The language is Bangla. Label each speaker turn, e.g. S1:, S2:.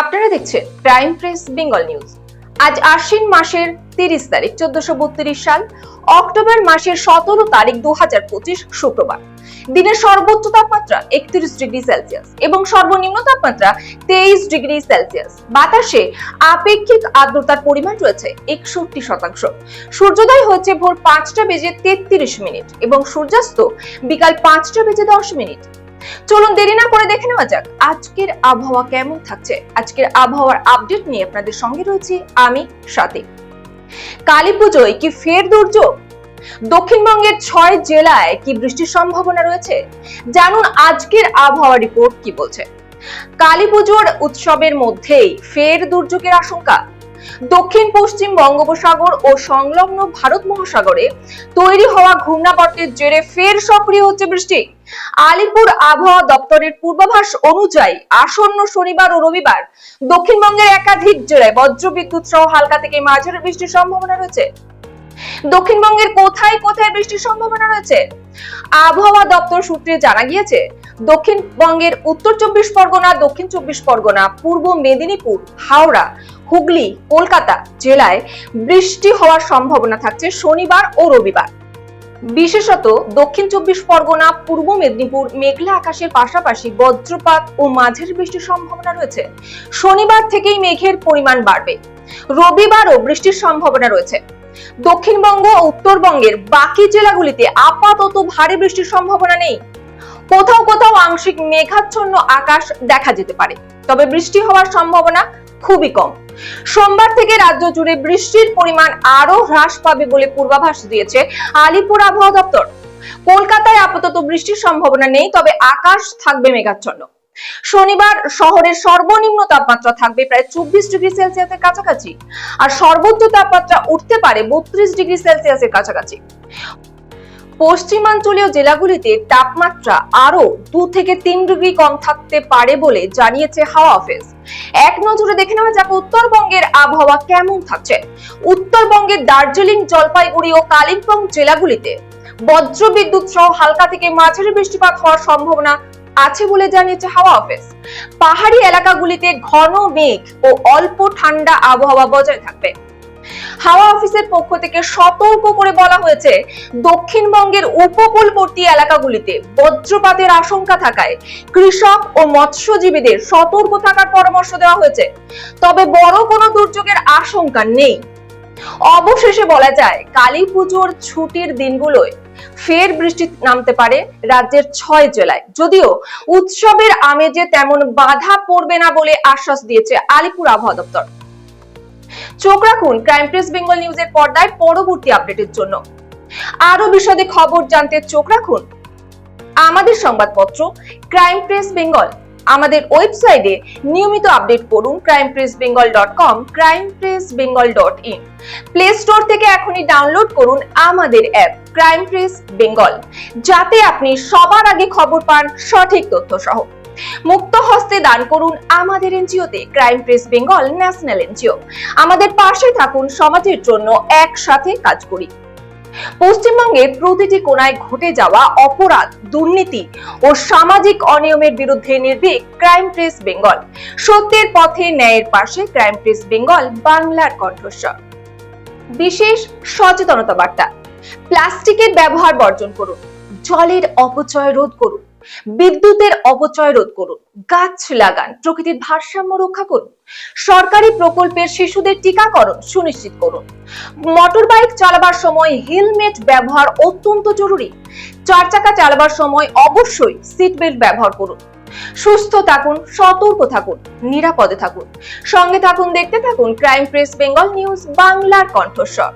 S1: আপনারা দেখছেন প্রাইম প্রেস বেঙ্গল নিউজ আজ আশ্বিন মাসের তিরিশ তারিখ, চোদ্দশো বত্রিশ সাল, অক্টোবর মাসের সতেরো তারিখ দু হাজার পঁচিশ শুক্রবার। দিনের সর্বোচ্চ তাপমাত্রা একত্রিশ ডিগ্রি সেলসিয়াস এবং সর্বনিম্ন তাপমাত্রা তেইশ ডিগ্রি সেলসিয়াস। বাতাসে আপেক্ষিক আর্দ্রতার পরিমাণ রয়েছে একষট্টি শতাংশ। সূর্যোদয় হচ্ছে ভোর পাঁচটা বেজে তেত্রিশ মিনিট এবং সূর্যাস্ত বিকাল পাঁচটা বেজে দশ মিনিট। চলুন দেরি না করে দেখে নেওয়া যাক আজকের আবহাওয়া কেমন থাকছে। আজকের আবহাওয়ার আপডেট নিয়ে আপনাদের সঙ্গে রয়েছি আমি সাথী। কালী পুজোয় কি ফের দুর্যোগ? দক্ষিণবঙ্গের ছয় জেলায় কি বৃষ্টির সম্ভাবনা রয়েছে? জানুন আজকের আবহাওয়া রিপোর্ট কি বলছে। কালী পুজোর উৎসবের মধ্যেই ফের দুর্যোগের আশঙ্কা। দক্ষিণ, পশ্চিম বঙ্গোপসাগর ও সংলগ্ন ভারত মহাসাগরে তৈরি হওয়া ঘূর্ণাবর্তের জেরে ফের সক্রিয় হচ্ছে বৃষ্টি। আলিপুর আবহাওয়া দপ্তরের পূর্বাভাস অনুযায়ী আসন্ন শনিবার ও রবিবার দক্ষিণবঙ্গের একাধিক জেলায় বজ্রবিদ্যুৎ সহ হালকা থেকে মাঝারি বৃষ্টির সম্ভাবনা রয়েছে। দক্ষিণবঙ্গের কোথায় কোথায় বৃষ্টির সম্ভাবনা রয়েছে? আবহাওয়া দপ্তর সূত্রে জানা গিয়েছে দক্ষিণবঙ্গের উত্তর চব্বিশ পরগনা, দক্ষিণ চব্বিশ পরগনা, পূর্ব মেদিনীপুর, হাওড়া, হুগলি, কলকাতা জেলায় বৃষ্টি হওয়ার সম্ভাবনা থাকছে শনিবার ও রবিবার। বিশেষত দক্ষিণ চব্বিশ পরগনা, পূর্ব মেদিনীপুর, মেঘলা আকাশের পাশাপাশি বজ্রপাত ও মাঝের বৃষ্টির সম্ভাবনা রয়েছে। শনিবার থেকেই মেঘের পরিমাণ বাড়বে। রবিবারও বৃষ্টির সম্ভাবনা রয়েছে। দক্ষিণবঙ্গ ও উত্তরবঙ্গের বাকি জেলাগুলিতে আপাতত ভারী বৃষ্টির সম্ভাবনা নেই। কোথাও কোথাও আংশিক মেঘাচ্ছন্ন আকাশ দেখা যেতে পারে। তবে বৃষ্টি হওয়ার সম্ভাবনা খুবই কম। সোমবার থেকে রাজ্য জুড়ে বৃষ্টির পরিমাণ আরও হ্রাস পাবে বলে পূর্বাভাস দিয়েছে আলিপুর আবহাওয়া দপ্তর। কলকাতায় আপাতত বৃষ্টির সম্ভাবনা নেই, তবে আকাশ থাকবে মেঘাচ্ছন্ন। শনিবার শহরের সর্বনিম্ন তাপমাত্রা থাকবে প্রায় চব্বিশ ডিগ্রি সেলসিয়াসের কাছাকাছি। আর সর্বোচ্চ তাপমাত্রা উঠতে পারে বত্রিশ ডিগ্রি সেলসিয়াসের কাছাকাছি। পশ্চিমাঞ্চলীয় জেলাগুলিতে তাপমাত্রা আরও দু থেকে তিন ডিগ্রি কম থাকতে পারে বলে জানিয়েছে হাওয়া অফিস। এক নজরে দেখে নেওয়া যাক উত্তরবঙ্গের আবহাওয়া কেমন থাকছে। উত্তরবঙ্গের দার্জিলিং, জলপাইগুড়ি ও কালিম্পং জেলাগুলিতে বজ্রবিদ্যুৎ সহ হালকা থেকে মাঝারি বৃষ্টিপাত হওয়ার সম্ভাবনা আছে বলে জানিয়েছে হাওয়া অফিস। পাহাড়ি এলাকাগুলিতে ঘন মেঘ ও অল্প ঠান্ডা আবহাওয়া বজায় থাকবে। হাওয়া অফিসের পক্ষ থেকে সতর্ক করে বলা হয়েছে, দক্ষিণবঙ্গের উপকূলবর্তী এলাকাগুলিতে বজ্রপাতের আশঙ্কা থাকায় কৃষক ও মৎস্যজীবীদের সতর্ক থাকার পরামর্শ দেওয়া হয়েছে। তবে বড় কোনো দুর্যোগের আশঙ্কা নেই। অবশেষে বলা যায়, কালী পুজোর ছুটির দিনগুলোয় ফের বৃষ্টি নামতে পারে রাজ্যের ছয় জেলায়। যদিও উৎসবের আমেজে তেমন বাধা পড়বে না বলে আশ্বাস দিয়েছে আলিপুর আবহাওয়া দপ্তর। চোখ রাখুন ক্রাইম প্রেস বেঙ্গল নিউজের পর্দায় পরবর্তী আপডেটের জন্য। আরও বিশদে খবর জানতে চোখ রাখুন। আমাদের সংবাদপত্র ক্রাইম প্রেস বেঙ্গল আমাদের ওয়েবসাইটে নিয়মিত আপডেট করুন crime press Bengal dot com crime press Bengal dot in play store থেকে এখনই ডাউনলোড করুন আমাদের অ্যাপ ক্রাইম প্রেস বেঙ্গল যাতে আপনি সবার আগে খবর পান সঠিক তথ্য সহ মুক্ত হস্তে দান করুন আমাদের এনজিওতে crime press Bengal national NGO. আমাদের পাশে থাকুন সমাজের জন্য একসাথে কাজ করি। পশ্চিমবঙ্গের প্রতিটি কোনায় ঘটে যাওয়া অপরাধ, দুর্নীতি ও সামাজিক অনিয়মের বিরুদ্ধে নির্ভীক ক্রাইম প্রেস বেঙ্গল। সত্যের পথে ন্যায়ের পাশে ক্রাইম প্রেস বেঙ্গল বাংলার কণ্ঠস্বর। বিশেষ সচেতনতা বার্তা। প্লাস্টিকের ব্যবহার বর্জন করুন। জলের অপচয় রোধ করুন। বিদ্যুতের অপচয় রোধ করুন, গাছ লাগান, প্রকৃতির ভারসাম্য রক্ষা করুন, সরকারি প্রকল্পের শিশুদের টিকাকরণ সুনিশ্চিত করুন। মোটর বাইক চালাবার সময় হেলমেট ব্যবহার অত্যন্ত জরুরি। চার চাকা চালাবার সময় অবশ্যই সিট বেল্ট ব্যবহার করুন। সুস্থ থাকুন, সতর্ক থাকুন, নিরাপদে থাকুন। সঙ্গে থাকুন, দেখতে থাকুন ক্রাইম প্রেস বেঙ্গল নিউজ বাংলার কণ্ঠস্বর।